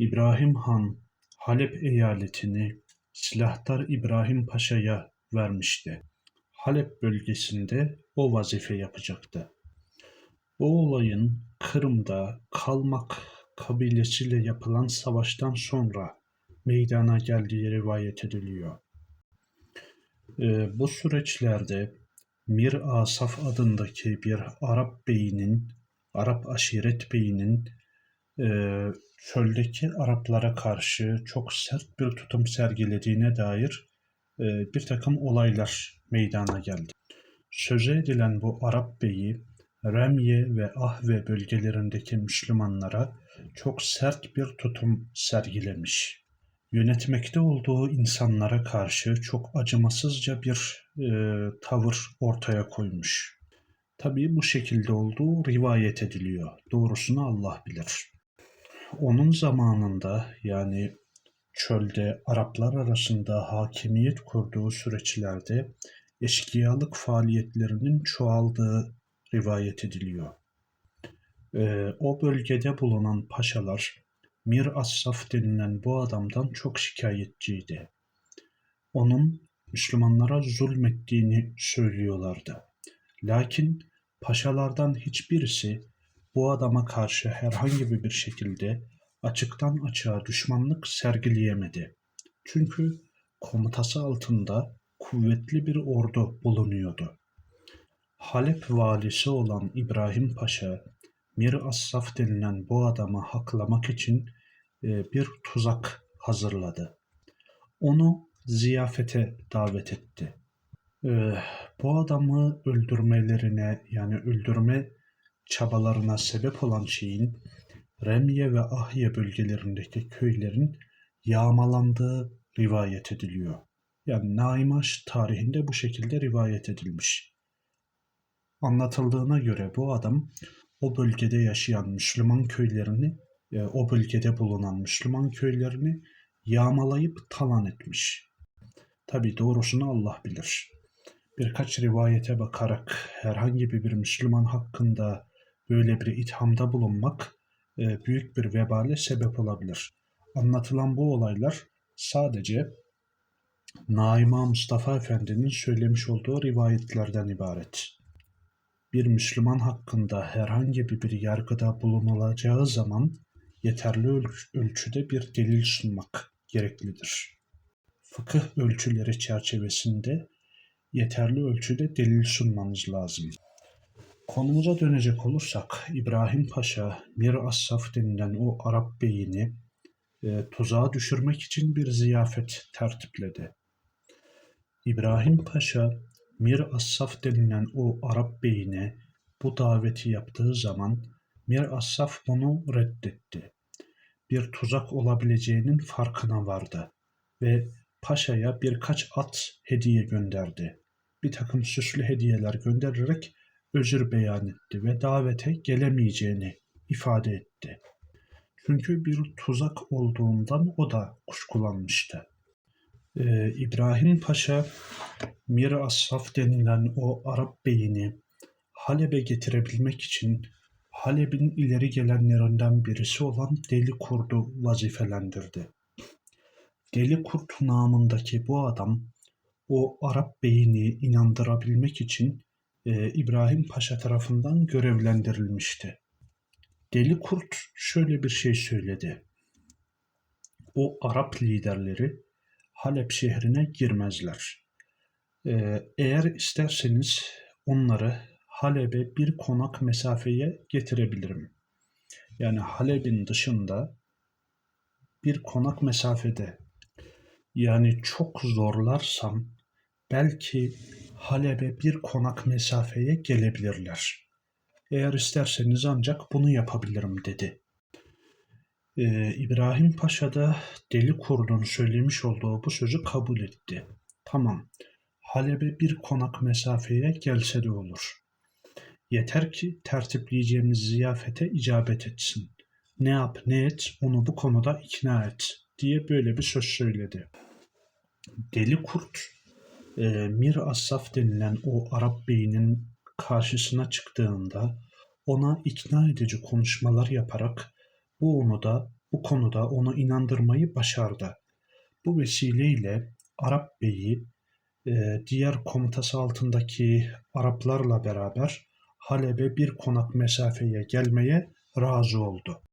İbrahim Han Halep eyaletini Silahtar İbrahim Paşa'ya vermişti. Halep bölgesinde o vazife yapacaktı. Bu olayın Kırım'da Kalmak kabilesiyle yapılan savaştan sonra meydana geldiği rivayet ediliyor. Ee, bu süreçlerde Mir Asaf adındaki bir Arap beyinin, Arap aşiret beyinin e, çöldeki Araplara karşı çok sert bir tutum sergilediğine dair e, bir takım olaylar meydana geldi. Söze edilen bu Arap beyi Remye ve Ahve bölgelerindeki Müslümanlara çok sert bir tutum sergilemiş. Yönetmekte olduğu insanlara karşı çok acımasızca bir e, tavır ortaya koymuş. Tabii bu şekilde olduğu rivayet ediliyor. Doğrusunu Allah bilir. Onun zamanında yani çölde Araplar arasında hakimiyet kurduğu süreçlerde eşkıyalık faaliyetlerinin çoğaldığı rivayet ediliyor. Ee, o bölgede bulunan paşalar Mir Assaf denilen bu adamdan çok şikayetçiydi. Onun Müslümanlara zulmettiğini söylüyorlardı. Lakin paşalardan hiçbirisi bu adama karşı herhangi bir şekilde açıktan açığa düşmanlık sergileyemedi. Çünkü komutası altında kuvvetli bir ordu bulunuyordu. Halep valisi olan İbrahim Paşa, Mir Assaf denilen bu adamı haklamak için e, bir tuzak hazırladı. Onu ziyafete davet etti. E, bu adamı öldürmelerine yani öldürme çabalarına sebep olan şeyin Remye ve Ahye bölgelerindeki köylerin yağmalandığı rivayet ediliyor. Yani Naimaş tarihinde bu şekilde rivayet edilmiş. Anlatıldığına göre bu adam o bölgede yaşayan Müslüman köylerini, e, o bölgede bulunan Müslüman köylerini yağmalayıp talan etmiş. Tabi doğrusunu Allah bilir. Birkaç rivayete bakarak herhangi bir Müslüman hakkında böyle bir ithamda bulunmak e, büyük bir vebale sebep olabilir. Anlatılan bu olaylar sadece Naima Mustafa Efendi'nin söylemiş olduğu rivayetlerden ibaret. Bir Müslüman hakkında herhangi bir yargıda bulunulacağı zaman yeterli ölçüde bir delil sunmak gereklidir. Fıkıh ölçüleri çerçevesinde yeterli ölçüde delil sunmanız lazım. Konumuza dönecek olursak İbrahim Paşa Mir Assaf denilen o Arap beyini e, tuzağa düşürmek için bir ziyafet tertipledi. İbrahim Paşa Mir Assaf denilen o Arap beyine bu daveti yaptığı zaman Mir Assaf bunu reddetti. Bir tuzak olabileceğinin farkına vardı ve paşaya birkaç at hediye gönderdi. Bir takım süslü hediyeler göndererek özür beyan etti ve davete gelemeyeceğini ifade etti. Çünkü bir tuzak olduğundan o da kuşkulanmıştı. Ee, İbrahim Paşa Mir Asaf denilen o Arap beyini Halep'e getirebilmek için Halep'in ileri gelenlerinden birisi olan Deli Kurt'u vazifelendirdi. Deli Kurt namındaki bu adam o Arap beyini inandırabilmek için e, İbrahim Paşa tarafından görevlendirilmişti. Deli Kurt şöyle bir şey söyledi. O Arap liderleri Halep şehrine girmezler. E, eğer isterseniz onları Halep'e bir konak mesafeye getirebilirim. Yani Halep'in dışında bir konak mesafede yani çok zorlarsam belki Halep'e bir konak mesafeye gelebilirler. Eğer isterseniz ancak bunu yapabilirim dedi. Ee, İbrahim Paşa da deli kurdun söylemiş olduğu bu sözü kabul etti. Tamam, Halep'e bir konak mesafeye gelse de olur. Yeter ki tertipleyeceğimiz ziyafete icabet etsin. Ne yap ne et onu bu konuda ikna et diye böyle bir söz söyledi. Deli kurt e, Mir Asaf denilen o Arap beyinin karşısına çıktığında ona ikna edici konuşmalar yaparak bu onu da bu konuda onu inandırmayı başardı. Bu vesileyle Arap Bey'i e, diğer komutası altındaki Araplarla beraber Halep'e bir konak mesafeye gelmeye razı oldu.